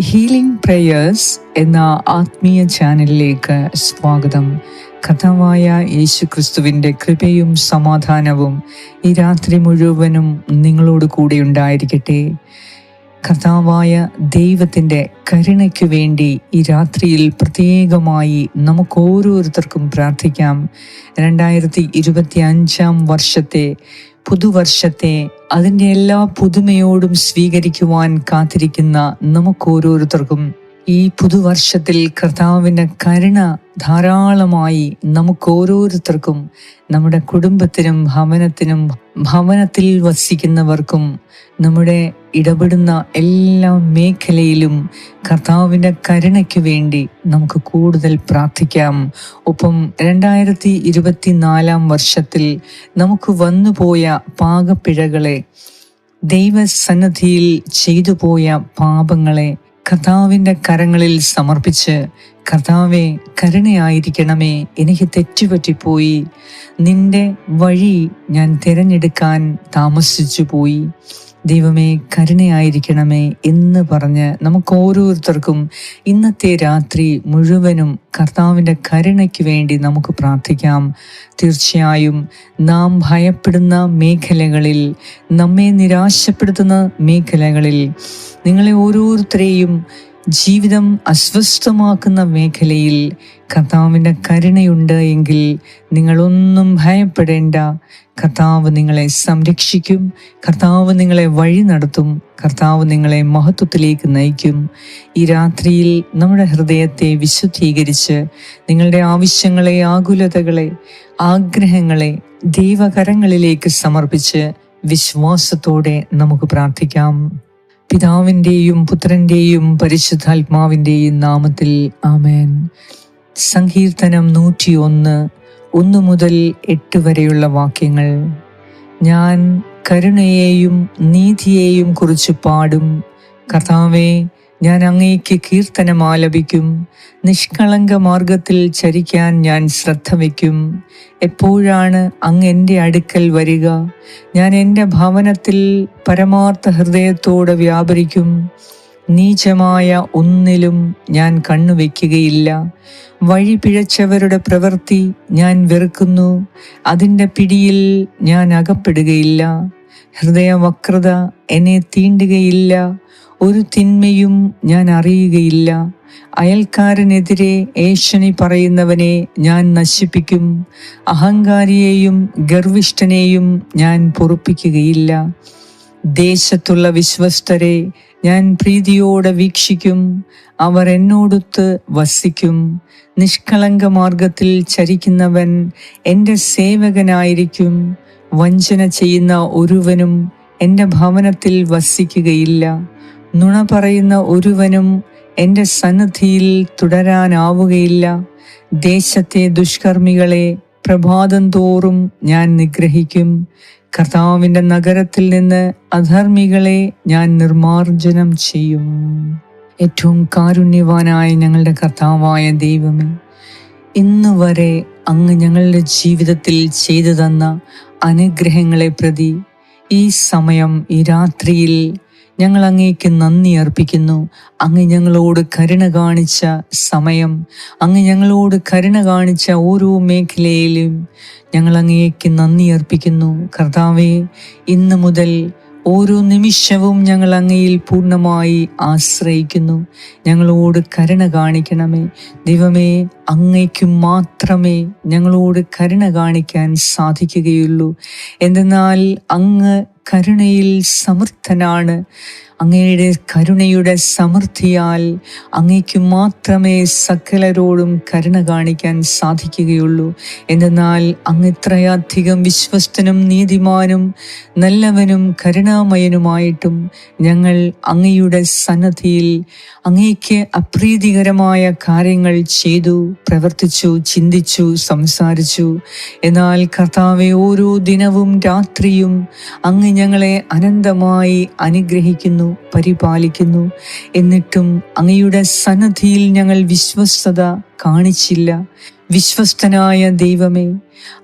Healing prayers എന്ന ആത്മീയ ചാനലിലേക്ക് സ്വാഗതം. കഥവായ യേശു ക്രിസ്തുവിന്റെ കൃപയും സമാധാനവും ഈ രാത്രി മുഴുവനും നിങ്ങളോട് കൂടെ ഉണ്ടായിരിക്കട്ടെ. കഥാവായ ദൈവത്തിന്റെ കരുണയ്ക്ക് വേണ്ടി ഈ രാത്രിയിൽ പ്രത്യേകമായി നമുക്ക് ഓരോരുത്തർക്കും പ്രാർത്ഥിക്കാം. രണ്ടായിരത്തി ഇരുപത്തി അഞ്ചാം വർഷത്തെ പുതുവർഷത്തെ അതിന്റെ എല്ലാ പുതുമയോടും സ്വീകരിക്കുവാൻ കാത്തിരിക്കുന്ന നമുക്ക് ഓരോരുത്തർക്കും ഈ പുതുവർഷത്തിൽ കർത്താവിന്റെ കരുണ ധാരാളമായി നമുക്ക് ഓരോരുത്തർക്കും നമ്മുടെ കുടുംബത്തിനും ഭവനത്തിനും ഭവനത്തിൽ വസിക്കുന്നവർക്കും നമ്മുടെ ഇടപെടുന്ന എല്ലാ മേഖലയിലും കർത്താവിന്റെ കരുണയ്ക്ക് വേണ്ടി നമുക്ക് കൂടുതൽ പ്രാർത്ഥിക്കാം. ഒപ്പം രണ്ടായിരത്തി ഇരുപത്തി നാലാം വർഷത്തിൽ നമുക്ക് വന്നുപോയ പാകപ്പിഴകളെ ദൈവസന്നദ്ധിയിൽ ചെയ്തു പോയ പാപങ്ങളെ കർത്താവിന്റെ കരങ്ങളിൽ സമർപ്പിച്ച് കർത്താവെ കരുണയായിരിക്കണമേ എനിക്ക് തെറ്റുപറ്റിപ്പോയി. നിന്റെ വഴി ഞാൻ തിരഞ്ഞെടുക്കാൻ താമസിച്ചു പോയി ദൈവമേ കരുണയായിരിക്കണമേ എന്ന് പറഞ്ഞ് നമുക്ക് ഓരോരുത്തർക്കും ഇന്നത്തെ രാത്രി മുഴുവനും കർത്താവിന്റെ കരുണയ്ക്ക് വേണ്ടി നമുക്ക് പ്രാർത്ഥിക്കാം. തീർച്ചയായും നാം ഭയപ്പെടുന്ന മേഖലകളിൽ നമ്മെ നിരാശപ്പെടുത്തുന്ന മേഖലകളിൽ നിങ്ങളെ ഓരോരുത്തരെയും ജീവിതം അസ്വസ്ഥമാക്കുന്ന മേഖലയിൽ കർത്താവിന്റെ കരുണയുണ്ട് എങ്കിൽ നിങ്ങളൊന്നും ഭയപ്പെടേണ്ട. കർത്താവ് നിങ്ങളെ സംരക്ഷിക്കും. കർത്താവ് നിങ്ങളെ വഴി നടത്തും. കർത്താവ് നിങ്ങളെ മഹത്വത്തിലേക്ക് നയിക്കും. ഈ രാത്രിയിൽ നമ്മുടെ ഹൃദയത്തെ വിശുദ്ധീകരിച്ച് നിങ്ങളുടെ ആവശ്യങ്ങളെ ആകുലതകളെ ആഗ്രഹങ്ങളെ ദൈവകരങ്ങളിലേക്ക് സമർപ്പിച്ച് വിശ്വാസത്തോടെ നമുക്ക് പ്രാർത്ഥിക്കാം. പിതാവിന്റെയും പുത്രന്റെയും പരിശുദ്ധാത്മാവിന്റെയും നാമത്തിൽ ആമേൻ. സങ്കീർത്തനം നൂറ്റിയൊന്ന് ഒന്ന് മുതൽ എട്ട് വരെയുള്ള വാക്യങ്ങൾ. ഞാൻ കരുണയെയും നീതിയെയും കുറിച്ച് പാടും. കർത്താവെ ഞാൻ അങ്ങേക്ക് കീർത്തനം ആലപിക്കും. നിഷ്കളങ്ക മാർഗത്തിൽ ചരിക്കാൻ ഞാൻ ശ്രദ്ധ വയ്ക്കും. എപ്പോഴാണ് അങ്ങ് എന്റെ അടുക്കൽ വരിക? ഞാൻ എന്റെ ഭവനത്തിൽ പരമാർത്ഥ ഹൃദയത്തോടെ വ്യാപരിക്കും. നീചമായ ഒന്നിലും ഞാൻ കണ്ണുവെക്കുകയില്ല വഴി പിഴച്ചവരുടെ പ്രവൃത്തി ഞാൻ വെറുക്കുന്നു. അതിന്റെ പിടിയിൽ ഞാൻ അകപ്പെടുകയില്ല. ഹൃദയവക്രത എന്നെ തീണ്ടുകയില്ല. ഒരു തിന്മയും ഞാൻ അറിയുകയില്ല. അയൽക്കാരനെതിരെ ഏഷണി പറയുന്നവനെ ഞാൻ നശിപ്പിക്കും. അഹങ്കാരിയെയും ഗർവിഷ്ഠനെയും ഞാൻ പൊറുപ്പിക്കുകയില്ല. ദേശത്തുള്ള വിശ്വസ്തരെ ഞാൻ പ്രീതിയോടെ വീക്ഷിക്കും. അവർ എന്നോടൊത്ത് വസിക്കും. നിഷ്കളങ്ക മാർഗത്തിൽ ചരിക്കുന്നവൻ എന്റെ സേവകനായിരിക്കും. വഞ്ചന ചെയ്യുന്ന ഒരുവനും എന്റെ ഭവനത്തിൽ വസിക്കുകയില്ല. നുണ പറയുന്ന ഒരുവനും എന്റെ സന്നദ്ധിയിൽ തുടരാനാവുകയില്ല. ദേശത്തെ ദുഷ്കർമ്മികളെ പ്രഭാതം തോറും ഞാൻ നിഗ്രഹിക്കും. കർത്താവിന്റെ നഗരത്തിൽ നിന്ന് അധർമ്മികളെ ഞാൻ നിർമാർജനം ചെയ്യും. ഏറ്റവും കാരുണ്യവാനായ ഞങ്ങളുടെ കർത്താവായ ദൈവമേ ഇന്ന് വരെ അങ്ങ് ഞങ്ങളുടെ ജീവിതത്തിൽ ചെയ്തു തന്ന അനുഗ്രഹങ്ങളെ പ്രതി ഈ സമയം ഈ രാത്രിയിൽ ഞങ്ങൾ അങ്ങേക്ക് നന്ദി അർപ്പിക്കുന്നു. അങ്ങ് ഞങ്ങളോട് കരുണ കാണിച്ച സമയം. അങ്ങ് ഞങ്ങളോട് കരുണ കാണിച്ച ഓരോ മേഖലയിലും ഞങ്ങൾ അങ്ങേക്ക് നന്ദി അർപ്പിക്കുന്നു. കർത്താവെ ഇന്ന് മുതൽ ഓരോ നിമിഷവും ഞങ്ങൾ അങ്ങയിൽ പൂർണമായി ആശ്രയിക്കുന്നു. ഞങ്ങളോട് കരുണ കാണിക്കണമേ. ദൈവമേ അങ്ങയ്ക്ക് മാത്രമേ ഞങ്ങളോട് കരുണ കാണിക്കാൻ സാധിക്കുകയുള്ളൂ. എന്തെന്നാൽ അങ്ങ് കരുണയിൽ സമർത്ഥനാണ്. അങ്ങയുടെ കരുണയുടെ സമൃദ്ധിയാൽ അങ്ങയ്ക്ക് മാത്രമേ സകലരോടും കരുണ കാണിക്കാൻ സാധിക്കുകയുള്ളൂ. എന്നാൽ അങ്ങ് ഇത്രയധികം വിശ്വസ്തനും നീതിമാനും നല്ലവനും കരുണാമയനുമായിട്ടും ഞങ്ങൾ അങ്ങയുടെ സന്നദ്ധിയിൽ അങ്ങയ്ക്ക് അപ്രീതികരമായ കാര്യങ്ങൾ ചെയ്തു പ്രവർത്തിച്ചു ചിന്തിച്ചു സംസാരിച്ചു. എന്നാൽ കർത്താവെ ഓരോ ദിനവും രാത്രിയും അങ്ങ് ഞങ്ങളെ അനന്തമായി അനുഗ്രഹിക്കുന്നു. പരിപാലിക്കുന്നു. എന്നിട്ടും അങ്ങയുടെ സന്നദ്ധിയിൽ ഞങ്ങൾ വിശ്വസ്തത കാണിച്ചില്ല. വിശ്വസ്തനായ ദൈവമേ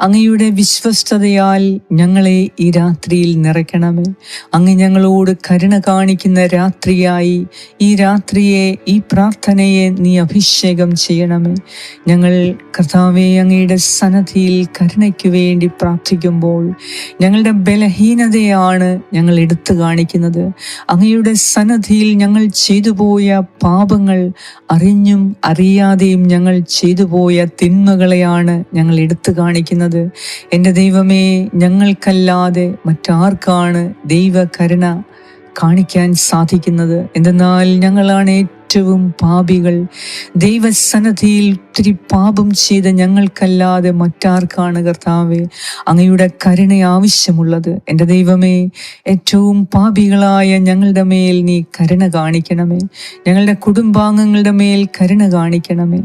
അങ്ങയുടെ വിശ്വസ്തതയാൽ ഞങ്ങളെ ഈ രാത്രിയിൽ നിറയ്ക്കണമേ. അങ്ങ് ഞങ്ങളോട് കരുണ കാണിക്കുന്ന രാത്രിയായി ഈ രാത്രിയെ ഈ പ്രാർത്ഥനയെ നീ അഭിഷേകം ചെയ്യണമേ. ഞങ്ങൾ കർത്താവെ അങ്ങയുടെ സന്നദ്ധിയിൽ കരുണയ്ക്ക് വേണ്ടി പ്രാർത്ഥിക്കുമ്പോൾ ഞങ്ങളുടെ ബലഹീനതയാണ് ഞങ്ങൾ എടുത്തു കാണിക്കുന്നത്. അങ്ങയുടെ സന്നദ്ധിയിൽ ഞങ്ങൾ ചെയ്തു പോയ പാപങ്ങൾ അറിഞ്ഞും അറിയാതെയും ഞങ്ങൾ ചെയ്തു പോയ തിന്മകളെയാണ് ഞങ്ങൾ എടുത്തു കാണിക്കുന്നത്. എന്റെ ദൈവമേ ഞങ്ങൾക്കല്ലാതെ മറ്റാർക്കാണ് ദൈവകരുണ കാണിക്കാൻ സാധിക്കുന്നത്. എന്തെന്നാൽ ഞങ്ങളാണ് ഏറ്റവും പാപികൾ. ദൈവസന്നദ്ധിയിൽ ഒത്തിരി പാപം ചെയ്ത ഞങ്ങൾക്കല്ലാതെ മറ്റാർക്കാണ് കർത്താവെ? അങ്ങയുടെ കരുണ ആവശ്യമുള്ളത്. എന്റെ ദൈവമേ ഏറ്റവും പാപികളായ ഞങ്ങളുടെ മേൽ നീ കരുണ കാണിക്കണമേ. ഞങ്ങളുടെ കുടുംബാംഗങ്ങളുടെ മേൽ കരുണ കാണിക്കണമേ.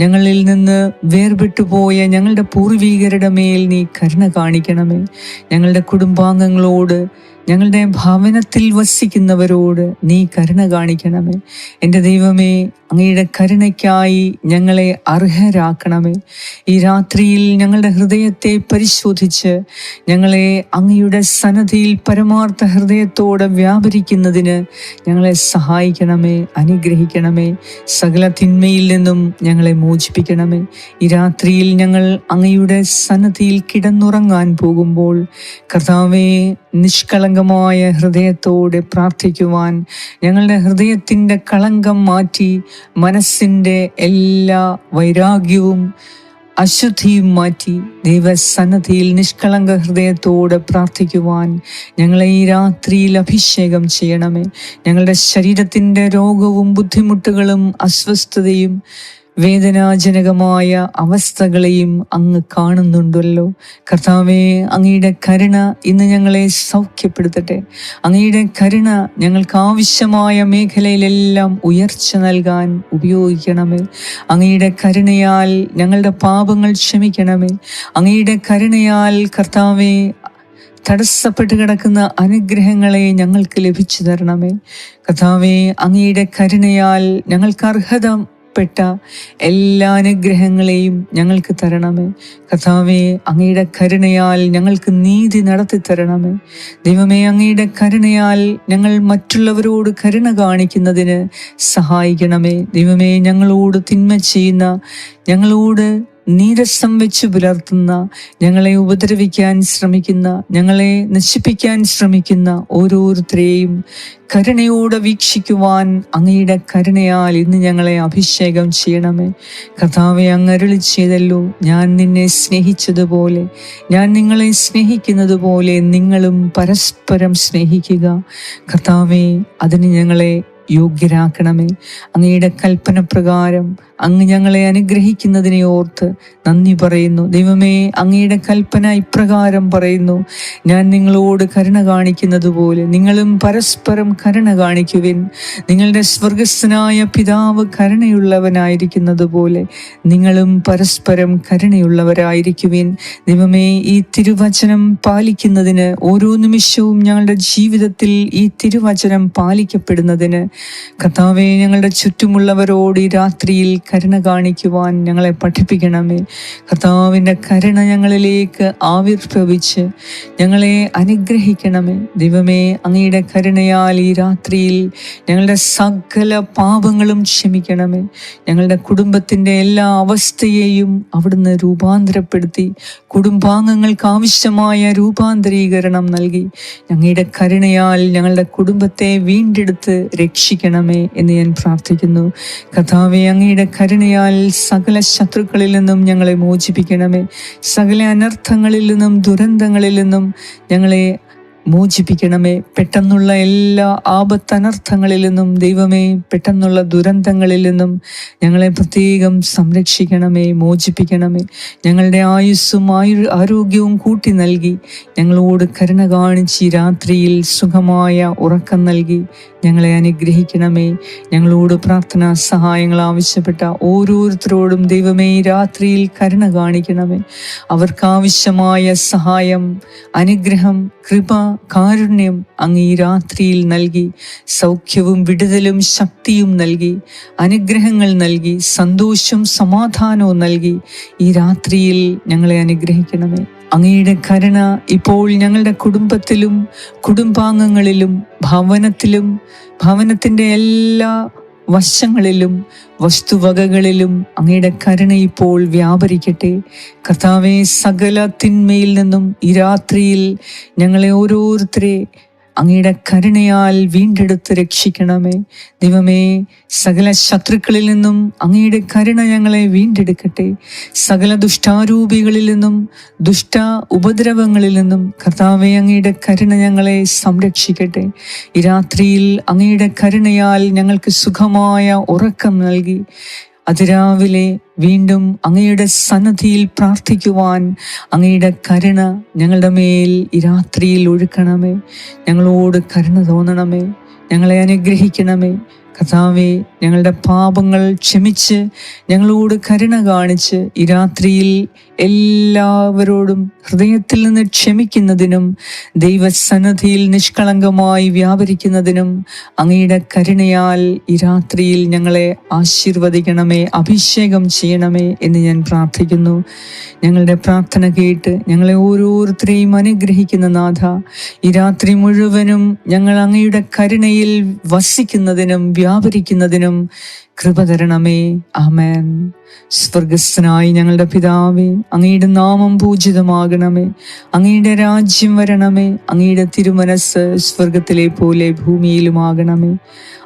ഞങ്ങളിൽ നിന്ന് വേർപെട്ടു പോയ ഞങ്ങളുടെ പൂർവീകരുടെ മേൽ നീ കരുണ കാണിക്കണമേ. ഞങ്ങളുടെ കുടുംബാംഗങ്ങളോട് ഞങ്ങളുടെ ഭവനത്തിൽ വസിക്കുന്നവരോട് നീ കരുണ കാണിക്കണമേ. എന്റെ ദൈവമേ അങ്ങയുടെ കരുണയ്ക്കായി ഞങ്ങളെ അർഹരാക്കണമേ. ഈ രാത്രിയിൽ ഞങ്ങളുടെ ഹൃദയത്തെ പരിശോധിച്ച് ഞങ്ങളെ അങ്ങയുടെ സന്നദ്ധിയിൽ പരമാർത്ഥ ഹൃദയത്തോടെ വ്യാപരിക്കുന്നതിന് ഞങ്ങളെ സഹായിക്കണമേ അനുഗ്രഹിക്കണമേ. സകല തിന്മയിൽ നിന്നും ഞങ്ങളെ മോചിപ്പിക്കണമേ. ഈ രാത്രിയിൽ ഞങ്ങൾ അങ്ങയുടെ സന്നദ്ധിയിൽ കിടന്നുറങ്ങാൻ പോകുമ്പോൾ കർത്താവെ നിഷ്കളങ്കമായ ഹൃദയത്തോടെ പ്രാർത്ഥിക്കുവാൻ ഞങ്ങളുടെ ഹൃദയത്തിന്റെ കളങ്കം മാറ്റി മനസ്സിന്റെ എല്ലാ വൈരാഗ്യവും അശുദ്ധിയും മാറ്റി ദൈവസന്നദ്ധിയിൽ നിഷ്കളങ്ക ഹൃദയത്തോട് പ്രാർത്ഥിക്കുവാൻ ഞങ്ങളെ ഈ രാത്രിയിൽ അഭിഷേകം ചെയ്യണമേ. ഞങ്ങളുടെ ശരീരത്തിന്റെ രോഗവും ബുദ്ധിമുട്ടുകളും അസ്വസ്ഥതയും വേദനാജനകമായ അവസ്ഥകളെയും അങ്ങ് കാണുന്നുണ്ടല്ലോ. കർത്താവെ അങ്ങയുടെ കരുണ ഇന്ന് ഞങ്ങളെ സൗഖ്യപ്പെടുത്തട്ടെ. അങ്ങയുടെ കരുണ ഞങ്ങൾക്ക് ആവശ്യമായ മേഖലയിലെല്ലാം ഉയർച്ച നൽകാൻ ഉപയോഗിക്കണമേ. അങ്ങയുടെ കരുണയാൽ ഞങ്ങളുടെ പാപങ്ങൾ ക്ഷമിക്കണമേ. അങ്ങയുടെ കരുണയാൽ കർത്താവെ തടസ്സപ്പെട്ട് കിടക്കുന്ന അനുഗ്രഹങ്ങളെ ഞങ്ങൾക്ക് ലഭിച്ചു തരണമേ. കഥാവെ അങ്ങയുടെ കരുണയാൽ ഞങ്ങൾക്ക് അർഹത പെട്ട എല്ലാ അനുഗ്രഹങ്ങളെയും ഞങ്ങൾക്ക് തരണമേ. കഥാവെ അങ്ങയുടെ കരുണയാൽ ഞങ്ങൾക്ക് നീതി നടത്തി തരണമേ. ദൈവമേ അങ്ങയുടെ കരുണയാൽ ഞങ്ങൾ മറ്റുള്ളവരോട് കരുണ കാണിക്കുന്നതിന് സഹായിക്കണമേ. ദൈവമേ ഞങ്ങളോട് തിന്മ ചെയ്യുന്ന ഞങ്ങളോട് നീരസം വെച്ച് പുലർത്തുന്ന ഞങ്ങളെ ഉപദ്രവിക്കാൻ ശ്രമിക്കുന്ന ഞങ്ങളെ നശിപ്പിക്കാൻ ശ്രമിക്കുന്ന ഓരോരുത്തരെയും കരുണയോടെ വീക്ഷിക്കുവാൻ അങ്ങയുടെ കരുണയാൽ ഇന്ന് ഞങ്ങളെ അഭിഷേകം ചെയ്യണമേ. കഥാവെ അങ്ങരുളി ചെയ്തല്ലോ. ഞാൻ നിന്നെ സ്നേഹിച്ചതുപോലെ ഞാൻ നിങ്ങളെ സ്നേഹിക്കുന്നത് പോലെ നിങ്ങളും പരസ്പരം സ്നേഹിക്കുക. കഥാവെ അതിന് ഞങ്ങളെ യോഗ്യരാക്കണമേ. അങ്ങയുടെ കൽപ്പന പ്രകാരം അങ്ങ് ഞങ്ങളെ അനുഗ്രഹിക്കുന്നതിനെ ഓർത്ത് നന്ദി പറയുന്നു. ദൈവമേ അങ്ങയുടെ കൽപ്പന ഇപ്രകാരം പറയുന്നു. ഞാൻ നിങ്ങളോട് കരുണ കാണിക്കുന്നത് പോലെ നിങ്ങളും പരസ്പരം കരുണ കാണിക്കുവിൻ. നിങ്ങളുടെ സ്വർഗസ്ഥനായ പിതാവ് കരുണയുള്ളവനായിരിക്കുന്നത് പോലെ നിങ്ങളും പരസ്പരം കരുണയുള്ളവരായിരിക്കുവിൻ. ദൈവമേ ഈ തിരുവചനം പാലിക്കുന്നതിന് ഓരോ നിമിഷവും ഞങ്ങളുടെ ജീവിതത്തിൽ ഈ തിരുവചനം പാലിക്കപ്പെടുന്നതിന് കർത്താവെ ഞങ്ങളുടെ ചുറ്റുമുള്ളവരോട് ഈ രാത്രിയിൽ കരുണ കാണിക്കുവാൻ ഞങ്ങളെ പഠിപ്പിക്കണമേ. കർത്താവിന്റെ കരുണ ഞങ്ങളിലേക്ക് ആവിർഭവിച്ച് ഞങ്ങളെ അനുഗ്രഹിക്കണമേ. ദൈവമേ അങ്ങയുടെ കരുണയാൽ ഈ രാത്രിയിൽ ഞങ്ങളുടെ സകല പാപങ്ങളും ക്ഷമിക്കണമേ. ഞങ്ങളുടെ കുടുംബത്തിന്റെ എല്ലാ അവസ്ഥയെയും അവിടുന്ന് രൂപാന്തരപ്പെടുത്തി കുടുംബാംഗങ്ങൾക്ക് ആവശ്യമായ രൂപാന്തരീകരണം നൽകി. ഞങ്ങളുടെ കരുണയാൽ ഞങ്ങളുടെ കുടുംബത്തെ വീണ്ടെടുത്ത് രക്ഷിക്കണമേ എന്ന് ഞാൻ പ്രാർത്ഥിക്കുന്നു. കഥാവെ അങ്ങയുടെ കരുണയാൽ സകല ശത്രുക്കളിൽ നിന്നും ഞങ്ങളെ മോചിപ്പിക്കണമേ. സകല അനർത്ഥങ്ങളിൽ നിന്നും ദുരന്തങ്ങളിൽ നിന്നും ഞങ്ങളെ മോചിപ്പിക്കണമേ. പെട്ടെന്നുള്ള എല്ലാ ആപത്തനർത്ഥങ്ങളിൽ നിന്നും ദൈവമേ പെട്ടെന്നുള്ള ദുരന്തങ്ങളിൽ നിന്നും ഞങ്ങളെ പ്രത്യേകം സംരക്ഷിക്കണമേ മോചിപ്പിക്കണമേ. ഞങ്ങളുടെ ആയുസ്സും ആയു ആരോഗ്യവും കൂട്ടി നൽകി ഞങ്ങളോട് കരുണ കാണിച്ച് രാത്രിയിൽ സുഖമായ ഉറക്കം നൽകി ഞങ്ങളെ അനുഗ്രഹിക്കണമേ. ഞങ്ങളോട് പ്രാർത്ഥനാ സഹായങ്ങൾ ആവശ്യപ്പെട്ട ഓരോരുത്തരോടും ദൈവമേ രാത്രിയിൽ കരുണ കാണിക്കണമേ. അവർക്കാവശ്യമായ സഹായം അനുഗ്രഹം കൃപ കാരുണ്യം അങ്ങ് ഈ രാത്രിയിൽ നൽകി സൗഖ്യവും വിടുതലും ശക്തിയും നൽകി അനുഗ്രഹങ്ങൾ നൽകി സന്തോഷം സമാധാനവും നൽകി ഈ രാത്രിയിൽ ഞങ്ങളെ അനുഗ്രഹിക്കണമേ. അങ്ങയുടെ കരുണ ഇപ്പോൾ ഞങ്ങളുടെ കുടുംബത്തിലും കുടുംബാംഗങ്ങളിലും ഭവനത്തിലും ഭവനത്തിന്റെ എല്ലാ വശങ്ങളിലും വസ്തുവകകളിലും അങ്ങയുടെ കരുണ ഇപ്പോൾ വ്യാപരിക്കട്ടെ. കർത്താവെ സകല തിന്മയിൽ നിന്നും ഈ രാത്രിയിൽ ഞങ്ങളെ ഓരോരുത്തരെ അങ്ങയുടെ കരുണയാൽ വീണ്ടെടുത്ത് രക്ഷിക്കണമേ. ദൈവമേ സകല ശത്രുക്കളിൽ നിന്നും അങ്ങയുടെ കരുണ ഞങ്ങളെ വീണ്ടെടുക്കട്ടെ. സകല ദുഷ്ടാരൂപികളിൽ നിന്നും ദുഷ്ട ഉപദ്രവങ്ങളിൽ നിന്നും കർത്താവെ അങ്ങയുടെ കരുണ ഞങ്ങളെ സംരക്ഷിക്കട്ടെ. ഈ രാത്രിയിൽ അങ്ങയുടെ കരുണയാൽ ഞങ്ങൾക്ക് സുഖമായ ഉറക്കം നൽകി. അതിരാവിലെ വീണ്ടും അങ്ങയുടെ സന്നദ്ധിയിൽ പ്രാർത്ഥിക്കുവാൻ അങ്ങയുടെ കരുണ ഞങ്ങളുടെ മേൽ ഈ രാത്രിയിൽ ഒഴുക്കണമേ. ഞങ്ങളോട് കരുണ തോന്നണമേ. ഞങ്ങളെ അനുഗ്രഹിക്കണമേ. കഥാവെ ഞങ്ങളുടെ പാപങ്ങൾ ക്ഷമിച്ച് ഞങ്ങളോട് കരുണ കാണിച്ച് ഈ രാത്രിയിൽ എല്ലാവരോടും ഹൃദയത്തിൽ നിന്ന് ക്ഷമിക്കുന്നതിനും ദൈവസന്നദ്ധിയിൽ നിഷ്കളങ്കമായി വ്യാപരിക്കുന്നതിനും അങ്ങയുടെ കരുണയാൽ ഈ രാത്രിയിൽ ഞങ്ങളെ ആശീർവദിക്കണമേ അഭിഷേകം ചെയ്യണമേ എന്ന് ഞാൻ പ്രാർത്ഥിക്കുന്നു. ഞങ്ങളുടെ പ്രാർത്ഥന കേട്ട് ഞങ്ങളെ ഓരോരുത്തരെയും അനുഗ്രഹിക്കുന്ന നാഥ ഈ രാത്രി മുഴുവനും ഞങ്ങൾ അങ്ങയുടെ കരുണയിൽ വസിക്കുന്നതിനും വ്യാപരിക്കുന്നതിനും കൃപ തരണമേ. ആമേൻ. സ്വർഗസ്ഥനായി ഞങ്ങളുടെ പിതാവേ അങ്ങയുടെ നാമം പൂജിതമാകണമേ. അങ്ങയുടെ രാജ്യം വരണമേ. അങ്ങയുടെ തിരുമനസ് സ്വർഗത്തിലെ പോലെ ഭൂമിയിലുമാകണമേ.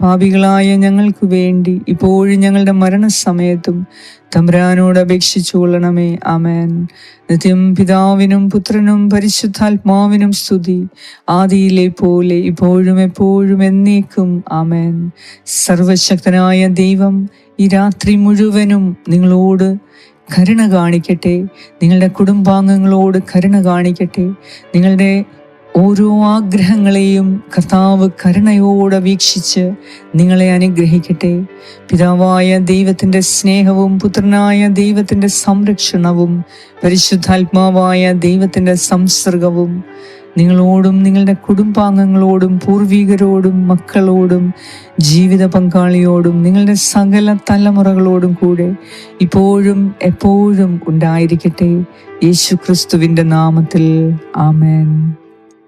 പാപികളായ ഞങ്ങൾക്ക് വേണ്ടി ഇപ്പോഴും ഞങ്ങളുടെ മരണസമയത്തും തമ്പുരാനോട് അപേക്ഷിച്ചു കൊള്ളണമേ. ആമേൻ. നിത്യം പിതാവിനും പുത്രനും പരിശുദ്ധാത്മാവിനും സ്തുതി. ആദിയിലെ പോലെ ഇപ്പോഴും എപ്പോഴും എന്നേക്കും. ആമേൻ. സർവശക്തനായ ദൈവം ഈ രാത്രി മുഴുവനും നിങ്ങളോട് കരുണ കാണിക്കട്ടെ. നിങ്ങളുടെ കുടുംബാംഗങ്ങളോട് കരുണ കാണിക്കട്ടെ. നിങ്ങളുടെ ഓരോ ആഗ്രഹങ്ങളെയും കർത്താവ് കരുണയോടെ വീക്ഷിച്ച് നിങ്ങളെ അനുഗ്രഹിക്കട്ടെ. പിതാവായ ദൈവത്തിന്റെ സ്നേഹവും പുത്രനായ ദൈവത്തിന്റെ സംരക്ഷണവും പരിശുദ്ധാത്മാവായ ദൈവത്തിന്റെ സംസർഗവും നിങ്ങളോടും നിങ്ങളുടെ കുടുംബാംഗങ്ങളോടും പൂർവികരോടും മക്കളോടും ജീവിത പങ്കാളിയോടും നിങ്ങളുടെ സകല തലമുറകളോടും കൂടെ ഇപ്പോഴും എപ്പോഴും ഉണ്ടായിരിക്കട്ടെ. യേശു ക്രിസ്തുവിന്റെ നാമത്തിൽ. ആമേൻ.